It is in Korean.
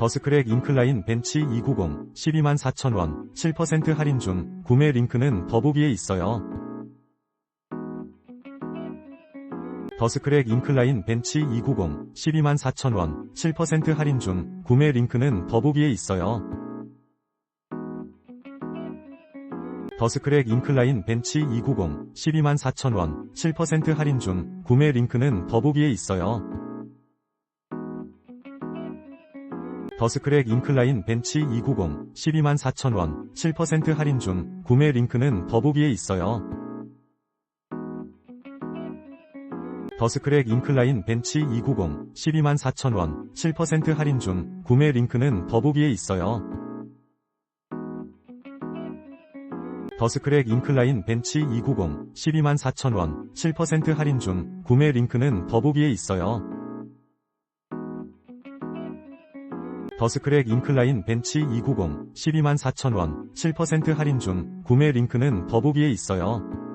더스크랙 인클라인 벤치 290 12만 4천원 7% 할인 중 구매 링크는 더보기에 있어요. 더스크랙 인클라인 벤치 290 12만 4천원 7% 할인 중 구매 링크는 더보기에 있어요. 더스크랙 인클라인 벤치 290 12만 4천원 7% 할인 중 구매 링크는 더보기에 있어요. 더스크랙 인클라인 벤치 290 12만 4천원 7% 할인 중 구매 링크는 더보기에 있어요. 더스크랙 인클라인 벤치 290 12만 4천원 7% 할인 중 구매 링크는 더보기에 있어요. 더스크랙 인클라인 벤치 290 12만 4천원 7% 할인 중 구매 링크는 더보기에 있어요. 더스크랙 인클라인 벤치 290 12만 4천원 7% 할인 중 구매 링크는 더보기에 있어요.